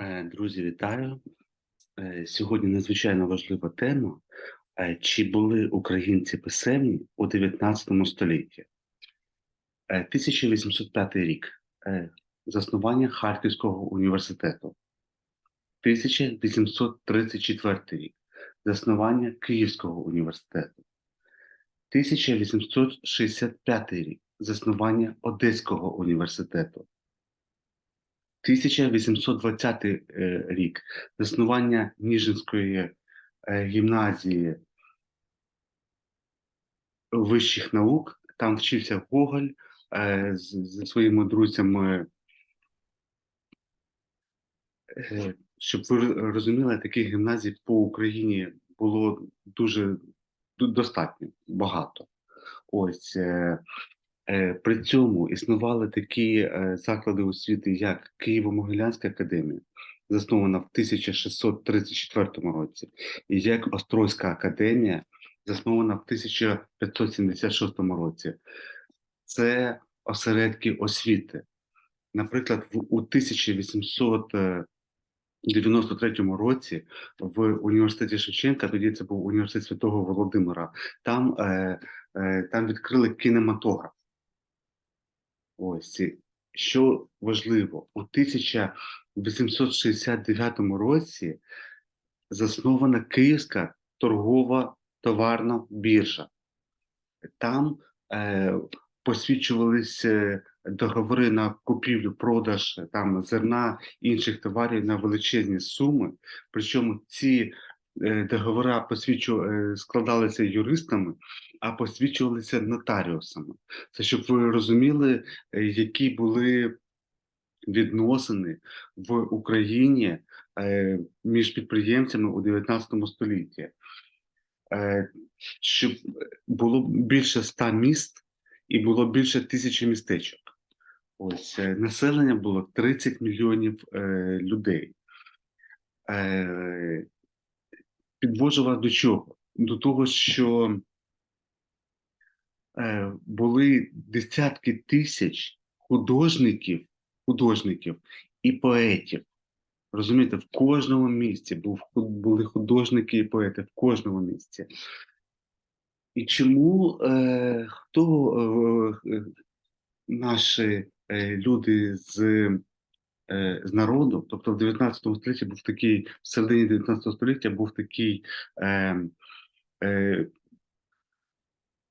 Е, Друзі, вітаю. Е, Сьогодні надзвичайно важлива тема. Е, Чи були українці писемні у 19 столітті? Е, 1805 рік. Заснування Харківського університету. 1834 рік. Заснування Київського університету. 1865 рік. Заснування Одеського університету. 1820 е, рік заснування Ніжинської е, гімназії вищих наук. Там вчився Гоголь е, з, своїми друзями. Щоб ви розуміли, таких гімназій по Україні було дуже достатньо багато. Ось при цьому існували такі е, заклади освіти, як Києво-Могилянська академія, заснована в 1634 році, і як Острозька академія, заснована в 1576 році. Це осередки освіти. Наприклад, у 1893 році в університеті Шевченка, тоді це був університет Святого Володимира, там, е, е, там відкрили кінематограф. Ось що важливо, у 1869 році заснована Київська торгова товарна біржа. Там е, посвідчувалися договори на купівлю, продаж там зерна інших товарів на величезні суми. Причому ці е, договори посвідчу, е, складалися юристами, а посвідчувалися нотаріусами. Це щоб ви розуміли, е, які були відносини в Україні е, між підприємцями у 19 столітті. Е, Щоб було більше ста міст і було більше тисячі містечок. Ось населення було 30 мільйонів е, людей. Е, підвожу до чого? До того, що були десятки тисяч художників, художників і поетів. Розумієте, в кожному місці був, були художники і поети, в кожному місці. І чому е, хто е, е, наші е, люди з, е, з народу, тобто в 19 столітті був такий, в середині 19 століття був такий е, е,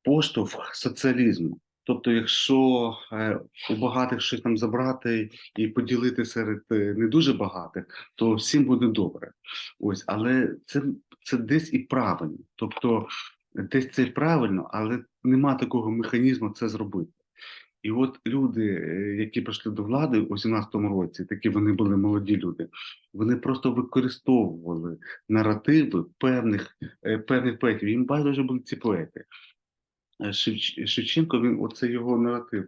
поштовх соціалізму. Тобто, якщо е, у багатих щось там забрати і поділити серед е, не дуже багатих, то всім буде добре. Ось, але це, це десь і правильно. Тобто, десь це і правильно, але нема такого механізму це зробити. І от люди, е, які прийшли до влади у 17-му році, такі вони були молоді люди, вони просто використовували наративи певних, е, певних поетів. Їм байдуже були ці поети. Шевченко, він оце його наратив.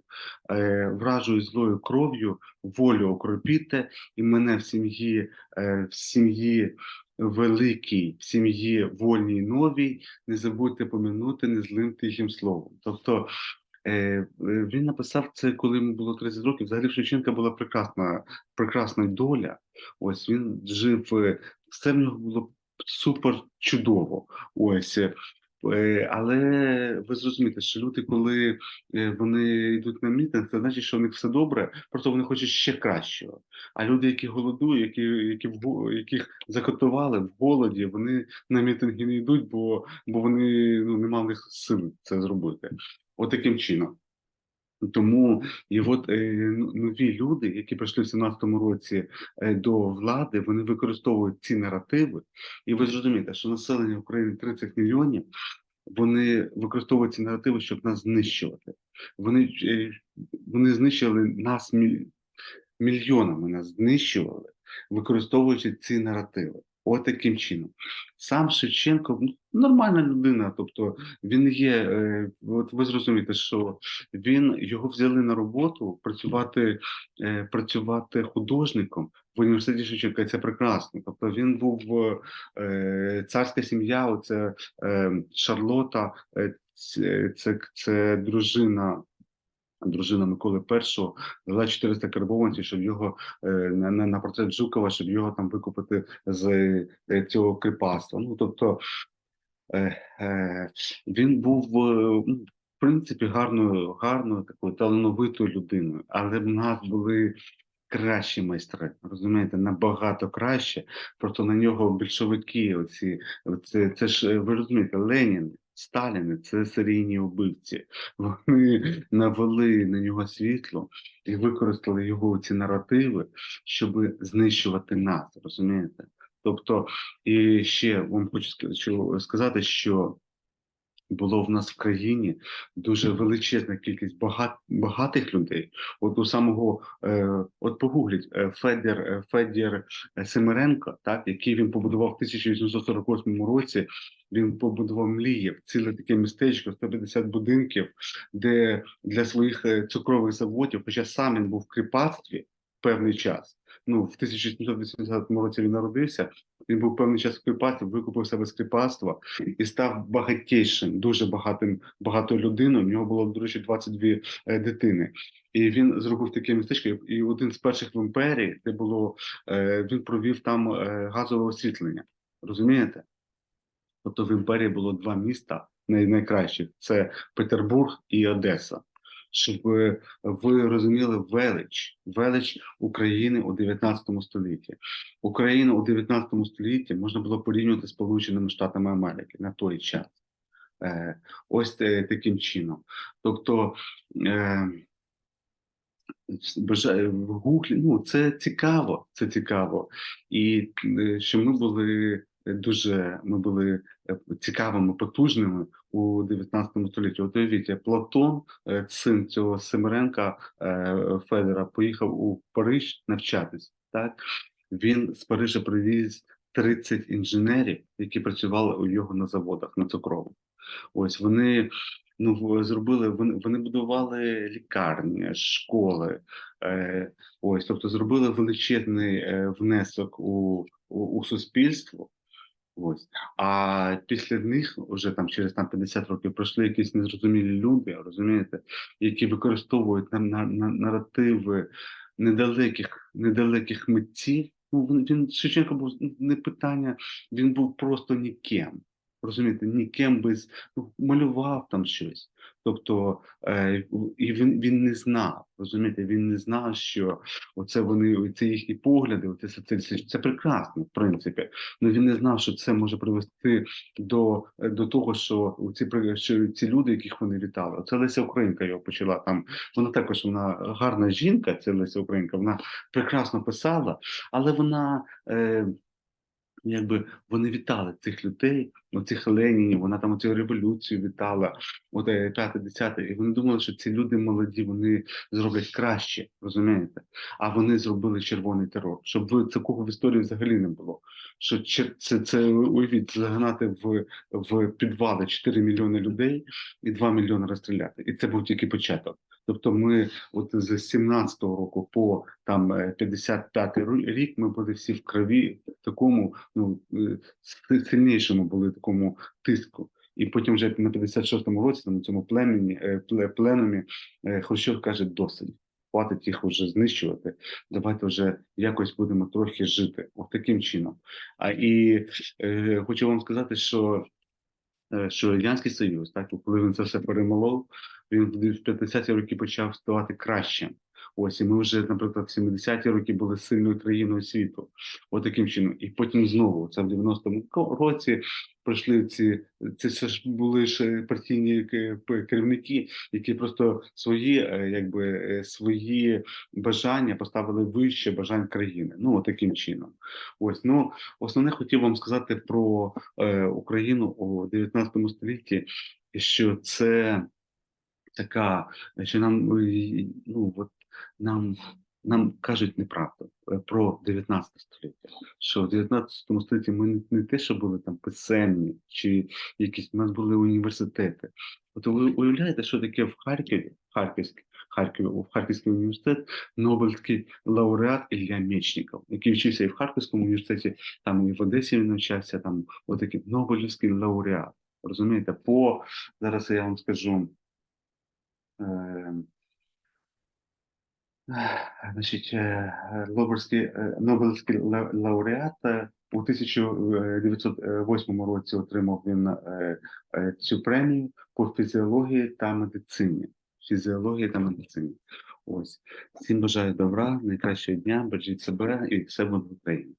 Е, вражою злою кров'ю, волю окропіте, і мене в сім'ї, е, в сім'ї великій, в сім'ї вольній новій, не забудьте помінути незлим тихим словом. Тобто е, він написав це, коли йому було 30 років. Взагалі Шевченка була прекрасна, прекрасна доля. Ось він жив, все в нього було супер чудово. Ось. Е, Але ви зрозумієте, що люди, коли е, вони йдуть на мітинг, це значить, що в них все добре, просто вони хочуть ще кращого. А люди, які голодують, які, які яких закотували в голоді, вони на мітинги не йдуть, бо, бо вони ну, немає в них сили це зробити. От таким чином. Тому і от е, ну- нові люди, які прийшли в 17-му році е, до влади, вони використовують ці наративи, і ви зрозумієте, що населення України 30 мільйонів, вони використовують ці наративи, щоб нас знищувати. Вони, е, вони знищили нас міль- мільйонами, нас знищували, використовуючи ці наративи. От таким чином. Сам Шевченко ну, нормальна людина, тобто він є, е, от ви зрозумієте, що він його взяли на роботу працювати, е, працювати художником в університеті Шевченка. Це прекрасно. Тобто він був е, царська сім'я, оце е, Шарлота, е, це, це, це дружина дружина Миколи І дала 400 карбованців, щоб його е, на, на, портрет Жукова, щоб його там викупити з е, цього кріпацтва. Ну тобто е, він був ну, в принципі гарною, гарною такою талановитою людиною, але в нас були кращі майстри, розумієте, набагато краще. Просто на нього більшовики, оці це, це ж е, ви розумієте, Ленін. Сталіни це серійні вбивці. Вони навели на нього світло і використали його ці наративи, щоб знищувати нас, розумієте? Тобто, і ще вам хочу сказати, що було в нас в країні дуже величезна кількість багат, багатих людей. От у самого, е, от погугліть, е, Федір, е, Федір Семеренко, так, який він побудував в 1848 році. Він побудував Млієв, ціле таке містечко, 150 будинків, де для своїх е, цукрових заводів, хоча сам він був в кріпацтві певний час. Ну, в 1780 році він народився. Він був певний час в викупив себе з кріпацтва і став багатейшим, дуже багатим, багатою людиною. В нього було, до речі, 22 е, дитини. І він зробив таке містечко, і один з перших в імперії, де було е, він провів там е, газове освітлення. Розумієте? Тобто в імперії було два міста най- найкращих: це Петербург і Одеса. Щоб е, ви розуміли велич, велич України у 19 столітті. Україну у 19 столітті можна було порівнювати з Сполученими Штатами Америки на той час. Е, ось те- таким чином. Тобто, е, ну це цікаво, це цікаво. І е, що ми були дуже, ми були е, цікавими, потужними у 19 столітті. От уявіть, Платон, е, син цього Семеренка е, Федора, поїхав у Париж навчатись. Так він з Парижа привіз 30 інженерів, які працювали у його на заводах на цукрових. Ось вони ну зробили. Вони вони будували лікарні, школи. Е, ось, тобто зробили величезний внесок у, у, у суспільство. Ось. А після них, вже там через там 50 років, пройшли якісь незрозумілі люди, розумієте, які використовують нам на, на, наративи недалеких, недалеких митців. Ну, він, Шевченко був не питання, він був просто ніким. Розумієте, ніким без ну, малював там щось. Тобто, е, і він, він не знав, розумієте, він не знав, що оце вони, це їхні погляди, оце, це, це, прекрасно, в принципі. Ну він не знав, що це може привести до, до того, що ці що ці люди, яких вони вітали, оце Леся Українка його почала там. Вона також вона гарна жінка, це Леся Українка. Вона прекрасно писала, але вона. Е, Якби вони вітали цих людей, оцих Ленінів, вона там оцю революцію вітала, от е, п'яте, десяте, і вони думали, що ці люди молоді, вони зроблять краще, розумієте? А вони зробили червоний терор, щоб такого в історії взагалі не було. Що чер- це, це уявіть, загнати в, в підвали 4 мільйони людей і 2 мільйони розстріляти. І це був тільки початок. Тобто, ми от з 17-го року по там е, 55-й рік ми були всі в крові такому ну е, сильнішому були такому тиску. І потім вже на 56-му році там, на цьому племені е, пленумі е, Хрущов каже: досить. Хватить їх вже знищувати. Давайте вже якось будемо трохи жити. От таким чином. А і е, хочу вам сказати, що що Радянський Союз, так, коли він це все перемолов, він в 50-ті роки почав ставати кращим. Ось і ми вже, наприклад, в 70-ті роки були сильною країною світу. От таким чином. І потім знову, це в 90-му році пройшли ці, це ж були ж партійні керівники, які просто свої, е, якби е, свої бажання поставили вище бажань країни. Ну, от таким чином. Ось ну основне хотів вам сказати про е, Україну у 19 столітті, що це така, що нам е, ну от нам. Нам кажуть неправду е, про 19 століття. Що в 19 столітті ми не, те, що були там писемні, чи якісь у нас були університети. От ви уявляєте, що таке в Харкові, Харківський, Харкові, в Харківський університет, Нобелівський лауреат Ілля Мечников, який вчився і в Харківському університеті, там і в Одесі він навчався, там отакий Нобелівський лауреат. Розумієте, по зараз я вам скажу. Е, Значить, е, Нобелівський, е, Нобелівський лауреат е, у 1908 році отримав він е, е, цю премію по фізіології та медицині. Фізіології та медицині. Ось всім бажаю добра, найкращого дня, бережіть себе і все буде в Україні.